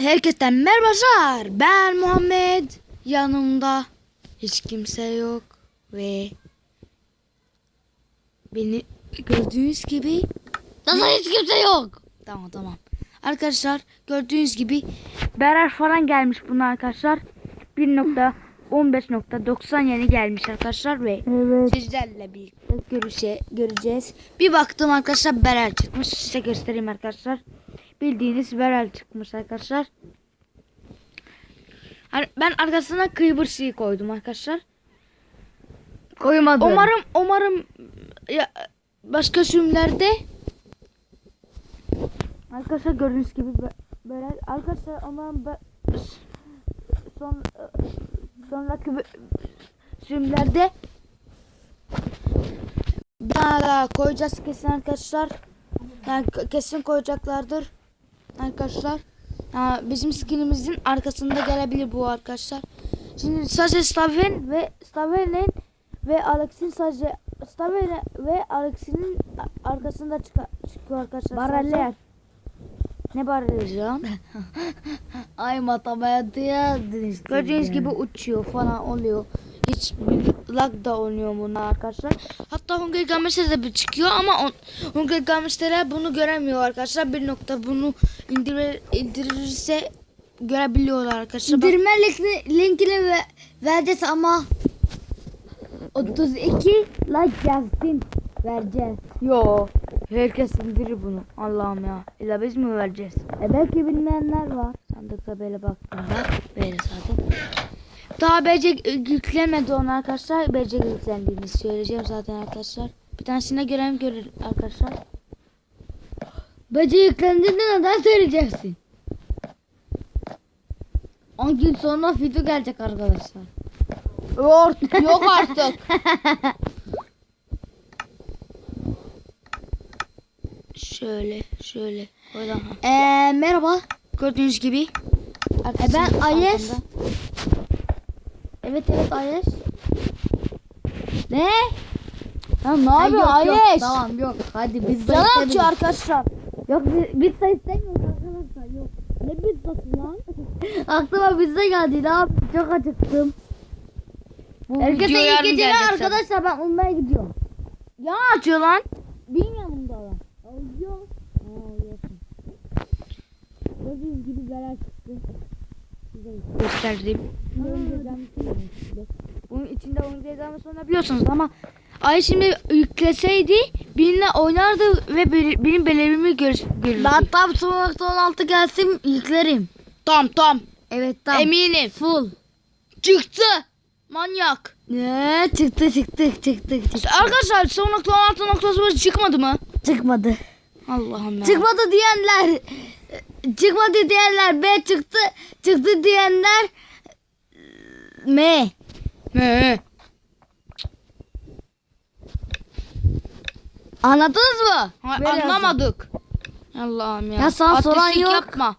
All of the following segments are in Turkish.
Herkese merhabalar. Ben Muhammed. Yanımda hiç kimse yok ve beni gördüğünüz gibi Nasıl hiç kimse yok? tamam tamam. Arkadaşlar gördüğünüz gibi Berer falan gelmiş buna arkadaşlar. 1.15.90 yeni gelmiş arkadaşlar ve Evet. sizlerle birlikte görüşe, göreceğiz. Bir baktım arkadaşlar Berer çıkmış. Size göstereyim arkadaşlar. Bildiğiniz Berer çıkmış arkadaşlar. Ben arkasına kıybır şeyi koydum arkadaşlar. Koymadım. Umarım umarım ya, başka sürümlerde Arkadaşlar gördüğünüz gibi bö- böyle arkadaşlar umarım son sonraki sürümlerde daha da koyacağız kesin arkadaşlar. Yani kesin koyacaklardır arkadaşlar. Ha, bizim skinimizin arkasında gelebilir bu arkadaşlar. Şimdi sadece Staven ve Staven'in ve Alex'in sadece Staven ve Alex'in arkasında çıkıyor arkadaşlar. Sadece- Ne barelleri ya? Ay matematiğe. Gördüğünüz gibi uçuyor falan oluyor. Lag da olmuyor bunlar arkadaşlar. Hatta Hunger Games'e de bir çıkıyor ama on, Hunger Games'ler bunu göremiyor arkadaşlar. Bir nokta bunu indirir, indirirse görebiliyorlar arkadaşlar. İndirme linkini, linkini ve, vereceğiz ama 32 like gelsin vereceğiz. Yo. Herkes indirir bunu. Allah'ım ya. İlla biz mi vereceğiz? E belki bilmeyenler var. Sandıkta böyle baktığımda böyle zaten. Daha BC yüklenmedi onu arkadaşlar. BC yüklendiğini söyleyeceğim zaten arkadaşlar. Bir tanesine görev görür arkadaşlar. Bacı yüklendiğinde neden söyleyeceksin? 10 gün sonra video gelecek arkadaşlar. Yok, yok artık. şöyle şöyle. Eee merhaba. Gördüğünüz gibi. E ben Ayes. Evet evet Ayes. Ne? Ya ne yapıyor yok. Ayes? Tamam yok. Hadi biz de Can istemiyoruz. atıyor arkadaşlar. Yok biz, de istemiyoruz arkadaşlar. Yok. Ne pizzası lan? Aklıma pizza geldi. Ne yap? Çok acıktım. Bu Herkese video iyi geceler arkadaşlar. Ben Umre'ye gidiyorum. Ya atıyor lan. Bin yanımda lan. Yok. Gördüğünüz gibi beraber çıktı. Gösterdim. Bunun içinde oyun diyagrami sonra biliyorsunuz ama Ay şimdi yükleseydi benimle oynardı ve be- benim belirimi gör görürdü. Ben tam sonraki 16 gelsin yüklerim. tam tam Evet tam. eminim. Full. Çıktı. Manyak. Ne? Çıktı çıktı çıktı çıktı. Arkadaşlar son nokta 16.0 çıkmadı mı? Çıkmadı. Allah'ım ya. Çıkmadı diyenler çıkmadı diyenler B çıktı çıktı diyenler M. Ne? Anladınız mı? Ha, Böyle anlamadık. Allah'ım ya. Ya sana soran Artistlik yok. yapma.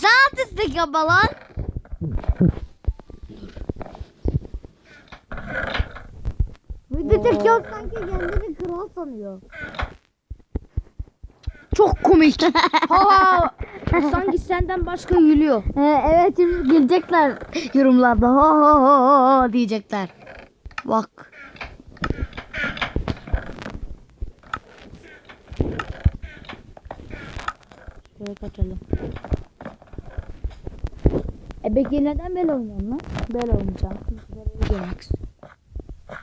Sen artistlik yapma lan. Video çekiyor sanki kendini kral sanıyor. Çok komik. ha, sanki senden başka gülüyor. Ee, evet şimdi gelecekler yorumlarda ho ho ho ho diyecekler. Bak. Şöyle kaçalım. E peki neden böyle oynuyorsun lan? Böyle oynayacağım. Görmek.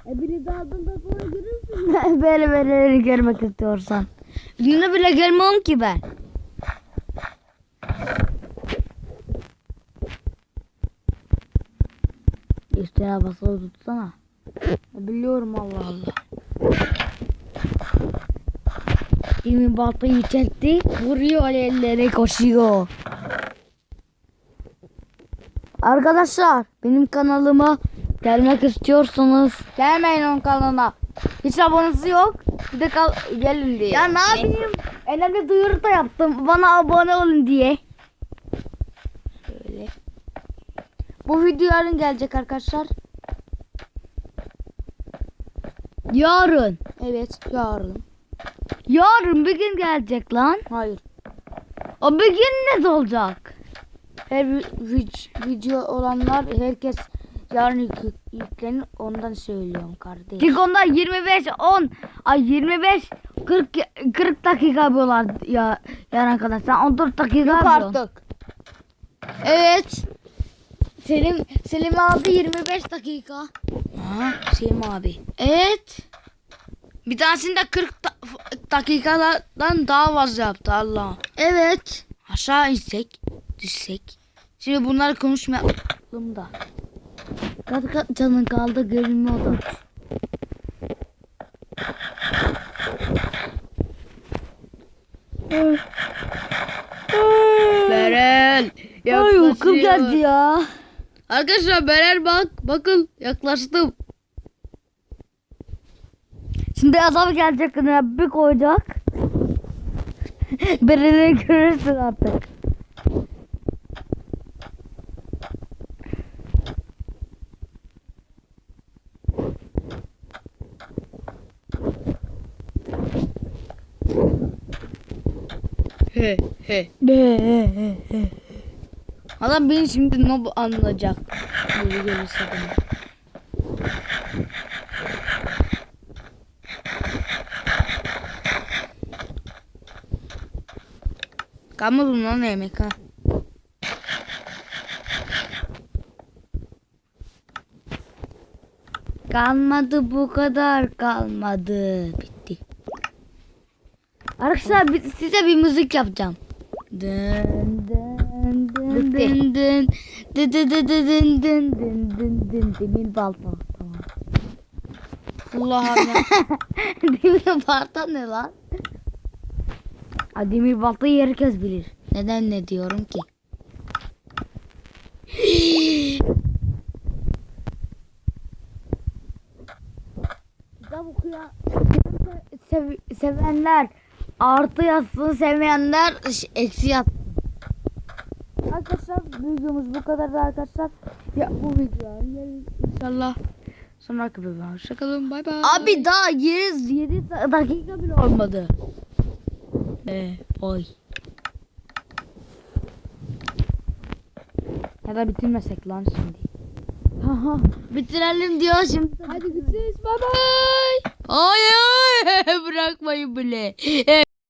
E biri dağıldığında sonra görürsün. böyle böyle görmek istiyorsan. Gününe bile gelmem ki ben. Üstüne basılı tutsana. Biliyorum Allah Allah. Demin baltayı çekti. Vuruyor elleri koşuyor. Arkadaşlar benim kanalıma gelmek istiyorsanız Gelmeyin onun kanalına. Hiç abonesi yok. Bir de kal gelin diye. Ya ne yapayım? Önemli duyuru da yaptım. Bana abone olun diye. Şöyle. Bu video yarın gelecek arkadaşlar. Yarın. Evet yarın. Yarın bir gün gelecek lan. Hayır. O bir gün ne olacak? her vi- vi- video olanlar herkes yarın yük- yüklenir ondan söylüyorum kardeş. Çünkü onlar 25 10 ay 25 40 40 dakika yapıyorlar ya yarın kadar. Sen 14 dakika Yok artık. Evet. Selim Selim abi 25 dakika. Ha, Selim abi. Evet. Bir tanesinde 40 da- dakikadan daha fazla yaptı Allah. Evet. Aşağı insek, düşsek. Şimdi bunları konuşmayalım da. Kaç kaç canın kaldı görünmüyor da. Berel. Ay uykum geldi ya. Arkadaşlar Berel bak. Bakın yaklaştım. Şimdi adam gelecek önüne bir koyacak. Birini görürsün artık. He he. Adam beni şimdi nob anlayacak. Böyle gelirse bana. Kalmadı lan yemek ha. Kalmadı bu kadar kalmadı. Bitti. Arkadaşlar size bir müzik yapacağım. Dın dın dın dın dın. Dın dın dın dın dın dın dın balta. Tamam. Allah Allah. demir balta ne lan? Demir baltayı herkes bilir. Neden ne diyorum ki? Kitap okuyan sev, sevenler artı yazsın sevmeyenler eksi yazsın. Arkadaşlar videomuz bu kadardı arkadaşlar. Ya bu video inşallah sonraki bölümde hoşçakalın bay bay. Abi daha 7, 7 dakika bile olmadı. Ee, oy. Ya da bitirmesek lan şimdi. Haha, Bitirelim diyor şimdi. Hadi görüşürüz bay bay. Ay ay bırakmayın bile.